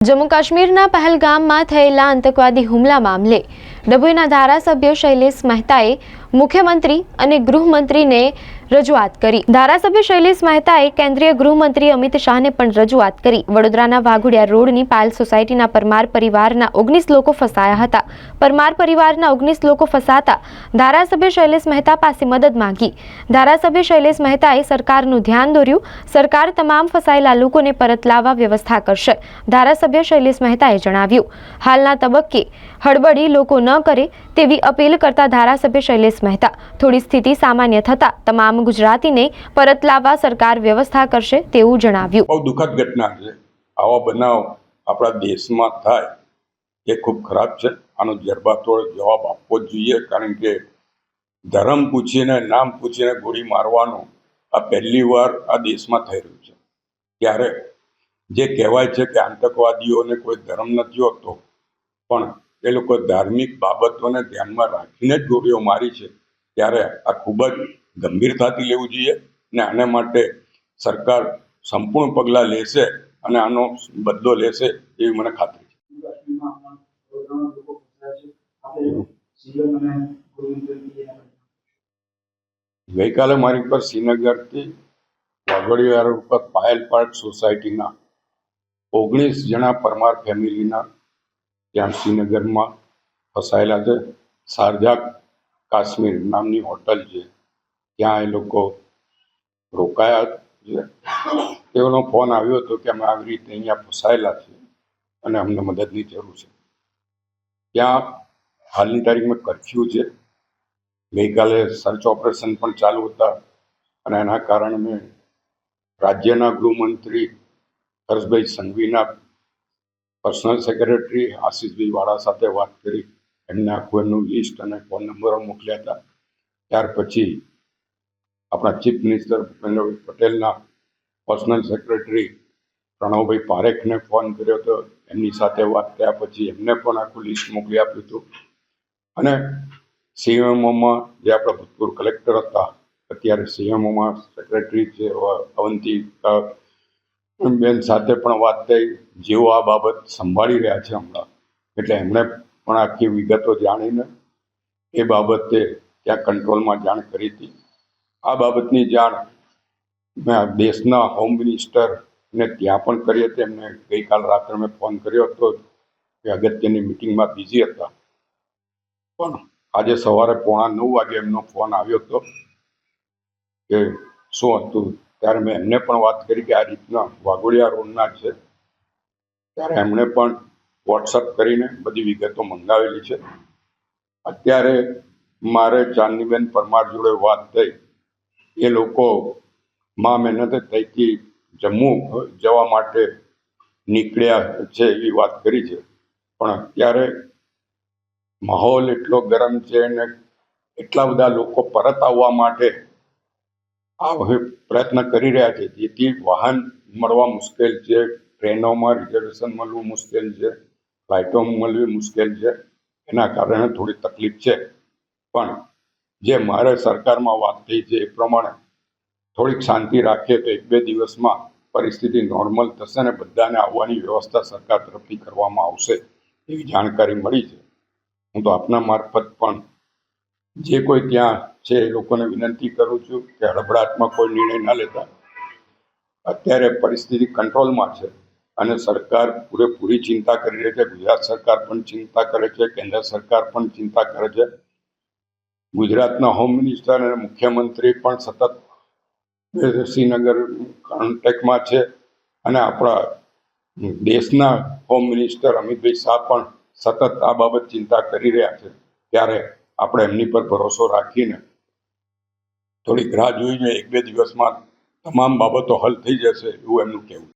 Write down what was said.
જમ્મુ કાશ્મીરના પહેલગામમાં થયેલા આતંકવાદી હુમલા મામલે ડભોઈના ધારાસભ્ય શૈલેષ મહેતાએ મુખ્યમંત્રી અને ગૃહમંત્રીને રજૂઆત કરી. ધારાસભ્ય શૈલેષ મહેતાએ કેન્દ્રીય ગૃહમંત્રી અમિત શાહને પણ રજૂઆત કરી. વડોદરાના વાઘોડિયા રોડની પાયલ સોસાયટીના પરમાર પરિવારના ઓગણીસ લોકો ફસાયા હતા. પરમાર પરિવારના ઓગણીસ લોકો ફસાતા ધારાસભ્ય શૈલેષ મહેતા પાસે મદદ માંગી. ધારાસભ્ય શૈલેષ મહેતાએ સરકારનું ધ્યાન દોર્યું. સરકાર તમામ ફસાયેલા લોકોને પરત લાવવા વ્યવસ્થા કરશે. ધારાસભ્ય શૈલેષ મહેતાએ જણાવ્યું, હાલના તબક્કે હડબડી લોકો ન કરે તેવી અપીલ કરતા ધારાસભ્ય શૈલેષ મહેતા. થોડી સ્થિતિ સામાન્ય થતા તમામ ગુજરાતીને પરત લાવવા સરકાર વ્યવસ્થા કરશે તેવું જણાવ્યું. બહુ દુઃખદ ઘટના છે. આવા બનાવ આપણા દેશમાં થાય એ ખૂબ ખરાબ છે. આનો જરબાતોડ જવાબ આપવો જોઈએ, કારણ કે ધર્મ પૂછીને, નામ પૂછીને ગોળી મારવાનો આ પહેલી વાર આ દેશમાં થઈ રહ્યું છે. ત્યારે જે કહેવાય છે કે આતંકવાદીઓને કોઈ ધર્મ નથી હોતો, પણ એ લોકો ધાર્મિક બાબતોને ધ્યાનમાં રાખીને જ ગોળીઓ મારી છે. ત્યારે આ ખૂબ જ ગંભીરતાથી લેવું જોઈએ ને આને માટે સરકાર સંપૂર્ણ પગલાં લેશે અને આનો બદલો લેશે એવી મને ખાતરી છે. ગઈકાલે મારી પર શ્રીનગરથી વાઘોડિયા ઉપર પાયલ પાર્ક સોસાયટીના ઓગણીસ જણા પરમાર ફેમિલીના ત્યાં શ્રીનગરમાં ફસાયેલા છે. શારજા કાશ્મીર નામની હોટલ છે. ત્યાં એ લોકો રોકાયા તેઓનો ફોન આવ્યો હતો કે અમે આવી રીતે અહીંયા ફસાયેલા છીએ અને અમને મદદની જરૂર છે. ત્યાં હાલની તારીખમાં કરફ્યુ છે. ગઈકાલે સર્ચ ઓપરેશન પણ ચાલુ હતા અને એના કારણે મેં રાજ્યના ગૃહમંત્રી હર્ષભાઈ સંઘવીના પર્સનલ સેક્રેટરી આશીષભાઈ વાળા સાથે વાત કરી. એમને આખું એમનું લિસ્ટ અને ફોન નંબરો મોકલ્યા હતા. ત્યાર પછી આપણા ચીફ મિનિસ્ટર ભૂપેન્દ્રભાઈ પટેલના પર્સનલ સેક્રેટરી પ્રણવભાઈ પારેખને ફોન કર્યો હતો એમની સાથે વાત થયા પછી એમને પણ આખું લિસ્ટ મોકલી આપ્યું હતું. અને સીએમઓમાં જે આપણા ભૂતપૂર્વ કલેક્ટર હતા, અત્યારે સીએમઓમાં સેક્રેટરી છે અવંતી બેન સાથે પણ વાત થઈ, જેઓ આ બાબત સંભાળી રહ્યા છે હમણાં. એટલે એમણે પણ આખી વિગતો જાણીને એ બાબતે ત્યાં કંટ્રોલમાં જાણ કરી હતી. આ બાબતની જાણ મેં દેશના હોમ મિનિસ્ટર ને ત્યાં પણ કરી હતી. એમને ગઈકાલ રાત્રે મેં ફોન કર્યો હતો કે અગત્યની મિટિંગમાં બિઝી હતા. પણ આજે સવારે પોણા નવ વાગે એમનો ફોન આવ્યો હતો કે શું હતું? ત્યારે મેં એમને પણ વાત કરી કે આ રીતના વાઘોડિયા રોડના છે. ત્યારે એમણે પણ વોટ્સઅપ કરીને બધી વિગતો મંગાવેલી છે. અત્યારે મારે ચાંદનીબેન પરમાર જોડે વાત થઈ. એ લોકો માં થઈ ત્યાંથી જમ્મુ જવા માટે નીકળ્યા છે એવી વાત કરી છે. પણ અત્યારે માહોલ એટલો ગરમ છે અને એટલા બધા લોકો પરત આવવા માટે આ હવે પ્રયત્ન કરી રહ્યા છે. જેથી વાહન મળવા મુશ્કેલ છે, ટ્રેનોમાં રિઝર્વેશન મળવું મુશ્કેલ છે ફ્લાઇટો મળવી મુશ્કેલ છે. એના કારણે થોડી તકલીફ છે. પણ જે મારે સરકારમાં વાત થઈ છે એ પ્રમાણે થોડીક શાંતિ રાખીએ તો એક બે દિવસમાં પરિસ્થિતિ નોર્મલ થશે અને બધાને આવવાની વ્યવસ્થા સરકાર તરફથી કરવામાં આવશે એવી જાણકારી મળી છે. હું તો આપના મારફત પણ જે કોઈ ત્યાં છે એ લોકોને વિનંતી કરું છું કે હડબડાટમાં કોઈ નિર્ણય ના લેતા. અત્યારે પરિસ્થિતિ કંટ્રોલમાં છે અને સરકાર પૂરેપૂરી ચિંતા કરી રહી છે. ગુજરાત સરકાર પણ ચિંતા કરે છે, કેન્દ્ર સરકાર પણ ચિંતા કરે છે. ગુજરાતના હોમ મિનિસ્ટર અને મુખ્યમંત્રી પણ સતત શ્રીનગર કોન્ટેક્ટમાં છે. અને આપણા દેશના હોમ મિનિસ્ટર અમિતભાઈ શાહ પણ સતત આ બાબત ચિંતા કરી રહ્યા છે. ત્યારે આપણે એમની પર ભરોસો રાખીને થોડીક રાહ જોઈને એક બે દિવસમાં તમામ બાબતો હલ થઈ જશે એવું એમનું કહેવું